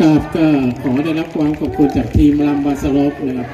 ครับก็ขอได้รับความขอบคุณจากทีมรำบาสโลฟนะครับ